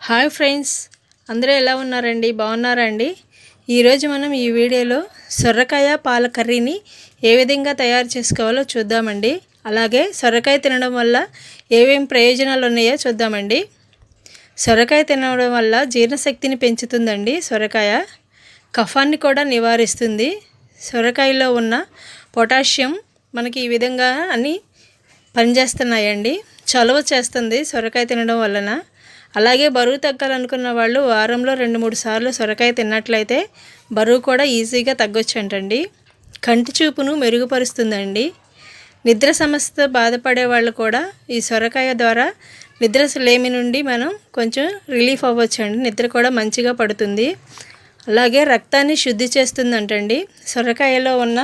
Hi friends అందరూ ఎలా ఉన్నారండి? బాగున్నారా అండి? ఈరోజు మనం ఈ వీడియోలో సొరకాయ పాల కర్రీని ఏ విధంగా తయారు చేసుకోవాలో చూద్దామండి. అలాగే సొరకాయ తినడం వల్ల ఏమేమి ప్రయోజనాలు ఉన్నాయో చూద్దామండి. సొరకాయ తినడం వల్ల జీర్ణశక్తిని పెంచుతుందండి సొరకాయ. కఫాన్ని కూడా నివారిస్తుంది. సొరకాయలో ఉన్న పొటాషియం మనకి ఈ విధంగా అన్నీ పనిచేస్తున్నాయండి. చలువ చేస్తుంది సొరకాయ తినడం వలన. అలాగే బరువు తగ్గాలనుకున్న వాళ్ళు వారంలో రెండు మూడు సార్లు సొరకాయ తిన్నట్లయితే బరువు కూడా ఈజీగా తగ్గొచ్చు అంటండి కంటి చూపును మెరుగుపరుస్తుందండి. నిద్ర సమస్యతో బాధపడే వాళ్ళు కూడా ఈ సొరకాయ ద్వారా నిద్ర లేమి నుండి మనం కొంచెం రిలీఫ్ అవ్వచ్చు అండి నిద్ర కూడా మంచిగా పడుతుంది. అలాగే రక్తాన్ని శుద్ధి చేస్తుందంటండి. సొరకాయలో ఉన్న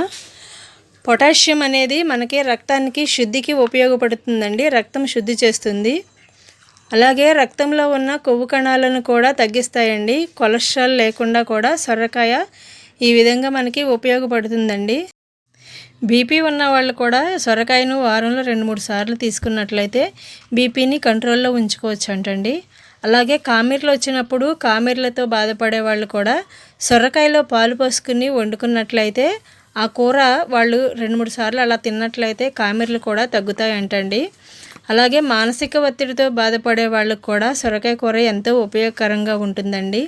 పొటాషియం అనేది మనకి రక్తానికి శుద్ధికి ఉపయోగపడుతుందండి. రక్తం శుద్ధి చేస్తుంది. అలాగే రక్తంలో ఉన్న కొవ్వు కణాలను కూడా తగ్గిస్తాయండి. కొలెస్ట్రాల్ లేకుండా కూడా సొరకాయ ఈ విధంగా మనకి ఉపయోగపడుతుందండి. బీపీ ఉన్న వాళ్ళు కూడా సొరకాయను వారంలో రెండు మూడు సార్లు తీసుకున్నట్లయితే బీపీని కంట్రోల్లో ఉంచుకోవచ్చు అంటండి అలాగే కామెర్లు వచ్చినప్పుడు కామెర్లతో బాధపడే వాళ్ళు కూడా సొరకాయలో పాలు పోసుకుని వండుకున్నట్లయితే ఆ కూర వాళ్ళు రెండు మూడు సార్లు అలా తిన్నట్లయితే కామెర్లు కూడా తగ్గుతాయి అంటండి అలాగే మానసిక ఒత్తిడితో బాధపడే వాళ్ళకు కూడా సొరకాయ కూర ఎంతో ఉపయోగకరంగా ఉంటుందండి.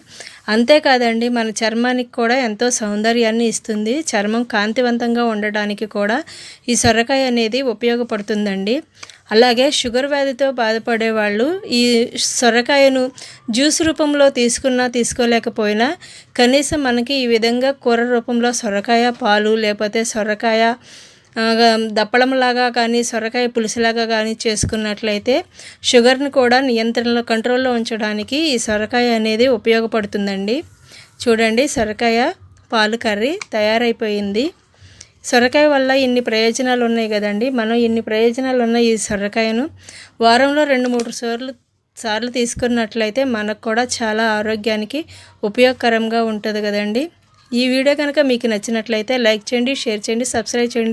అంతేకాదండి మన చర్మానికి కూడా ఎంతో సౌందర్యాన్ని ఇస్తుంది. చర్మం కాంతివంతంగా ఉండడానికి కూడా ఈ సొరకాయ అనేది ఉపయోగపడుతుందండి. అలాగే షుగర్ వ్యాధితో బాధపడే వాళ్ళు ఈ సొరకాయను జ్యూస్ రూపంలో తీసుకున్నా తీసుకోలేకపోయినా కనీసం మనకి ఈ విధంగా కూర రూపంలో సొరకాయ పాలు లేకపోతే సొరకాయ దప్పడంలాగా కానీ సొరకాయ పులుసులాగా కానీ చేసుకున్నట్లయితే షుగర్ని కూడా నియంత్రణలో కంట్రోల్లో ఉంచడానికి ఈ సొరకాయ అనేది ఉపయోగపడుతుందండి. చూడండి సొరకాయ పాలు కర్రీ తయారైపోయింది. సొరకాయ వల్ల ఇన్ని ప్రయోజనాలు ఉన్నాయి కదండి. మనం ఇన్ని ప్రయోజనాలు ఉన్న ఈ సొరకాయను వారంలో రెండు మూడు సార్లు సార్లు తీసుకున్నట్లయితే మనకు కూడా చాలా ఆరోగ్యానికి ఉపయోగకరంగా ఉంటుంది కదండి. ఈ వీడియో కనుక మీకు నచ్చినట్లయితే లైక్ చేయండి షేర్ చేయండి సబ్స్క్రైబ్ చేయండి.